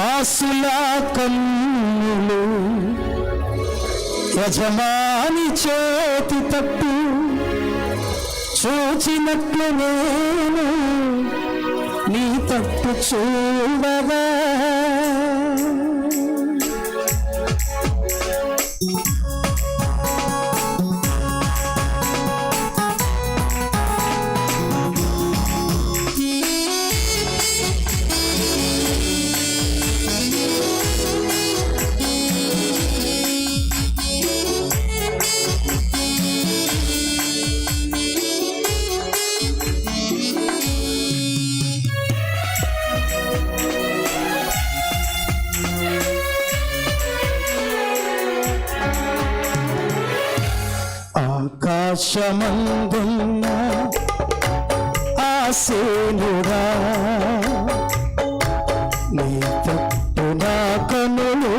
దాసుల కన్నులు యజమాని చేతి తట్టు చూచినట్లు నేను నీ తట్టు చూడగా ఆకాశమందున్న ఆసేనురా నీ తట్టు నా కనులు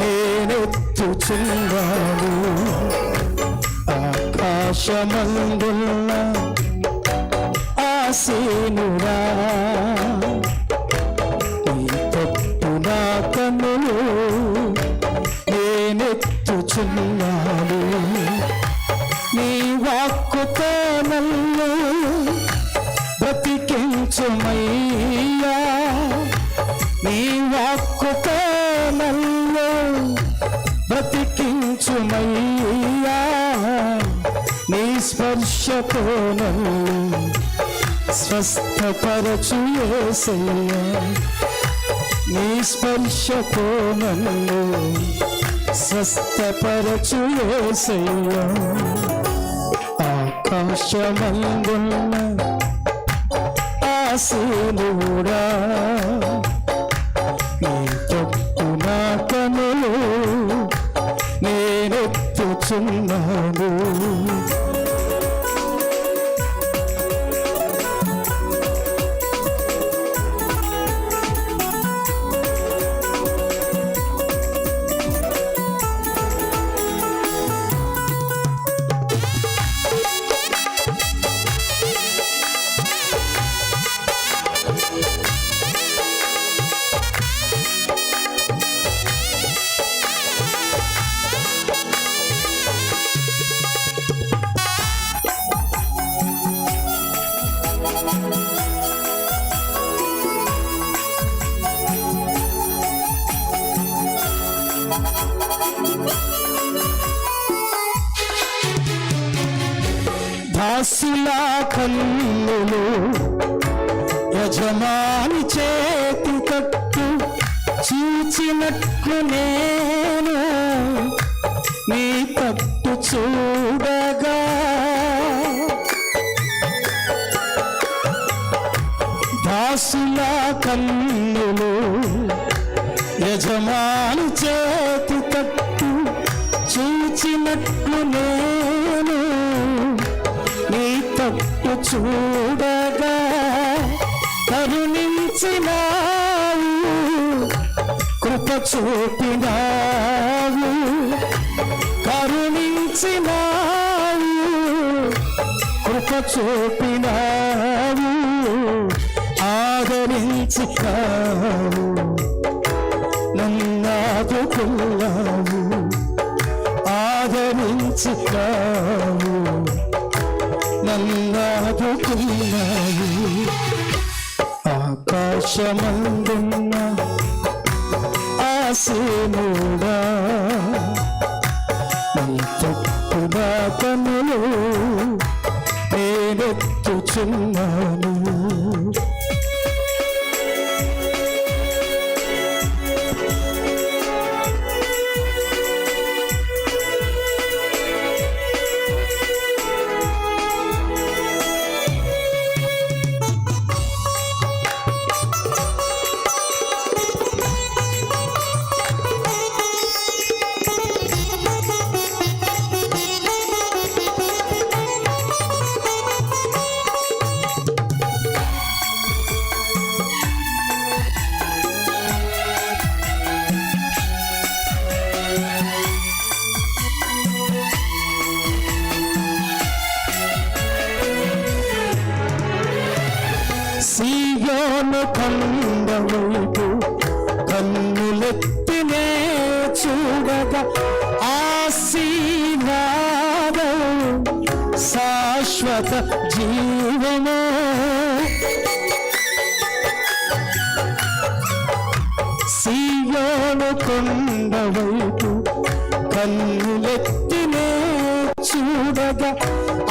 నేనెత్తుచున్నాను ఆకాశమందున్న ఆసేనురా నీ తట్టు నా కనులు నేనెత్తుచున్నాను వాక్కుతో నన్ను బ్రతికించుమయ్యా. నీ వాక్కుతో నన్ను బ్రతికించుమయ్యా. నీ స్పర్శతో నన్ను స్వస్థపరచు యేసయ్యా. నీ స్పర్శతో నన్ను స్వస్థపరచు యేసయ్యా. ఆకాశమందున్న ఆశీనుడా నీ తప్పు నా కనులు నేనెత్తుచున్నాను. దాసుల కన్నులు యజమాని చేతి కట్టు చూచినట్లు నేను నీ తట్టు చూడగా. దాసుల కన్నులు యజమాని చేతి తట్టు చూచినట్లు నేను తట్టు చూడగా కరుణించినావు కృప చూపినావు. కరుణించినావు కృప చూపినావు. ఆదరించి కావు నన్నాదుకున్నావు ఆదరించి కావు నన్నాదుకున్నావు ఆకాశమందున్న ఆసేనుడా నీ తప్పు నా నేనెత్తుచున్నాను. సియోను కన్నులెత్తినే చూడగా ఆశీర్వాదం శాశ్వత జీవము. సీయోను కొండవైపు కన్నులెత్తినే చూడగా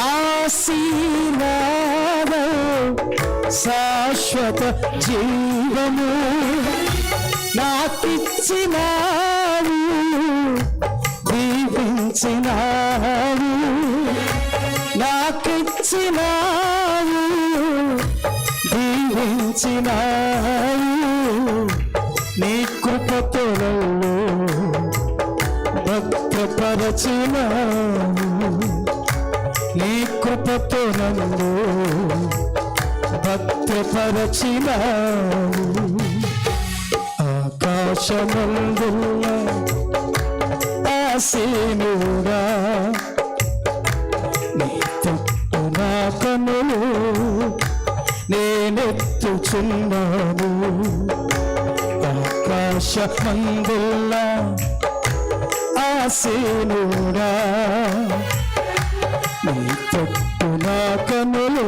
ఆశీర్వాదం శాశ్వత జీవము. నాకిచ్చినావు దీవించినావు. నాకిచ్చినావు దీవించినావు. నీ కృపతో నన్ను నీ కృపతో నన్ను భద్రపరచిన. ఆకాశమందున్న ఆసీనుడా నీ తప్పు నా కనులు నేనెత్తుచున్నాను. ఆకాశమందుల్ల ఆసీనుడా నీ తప్పు నా కనులు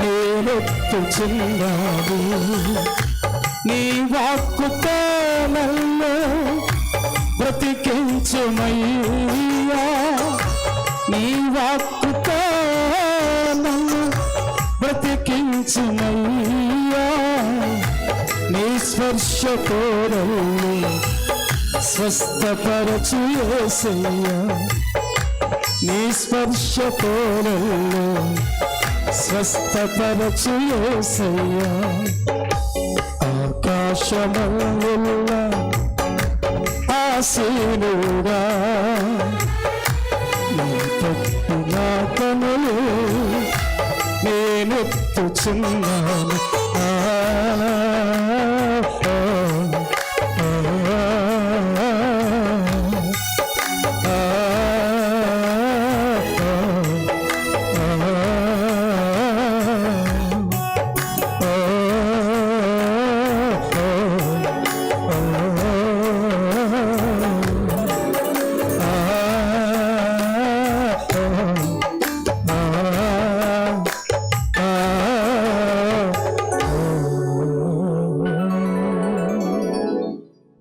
నేనెత్తుచున్నాను నీ వాక్కుతో నన్ను బ్రతికించుమయ్యా. నీ వాక్కుతో నన్ను బ్రతికించుమయ్యా. నీ స్పర్శ కోరల్ని స్వస్థపరచు యేసయ్యా. నీ స్పర్శతో నన్ను స్వస్థపరచు యేసయ్యా ఆకాశమందుల ఆసీనుడా తప్పు నా కనులు నేనెత్తుచున్నాను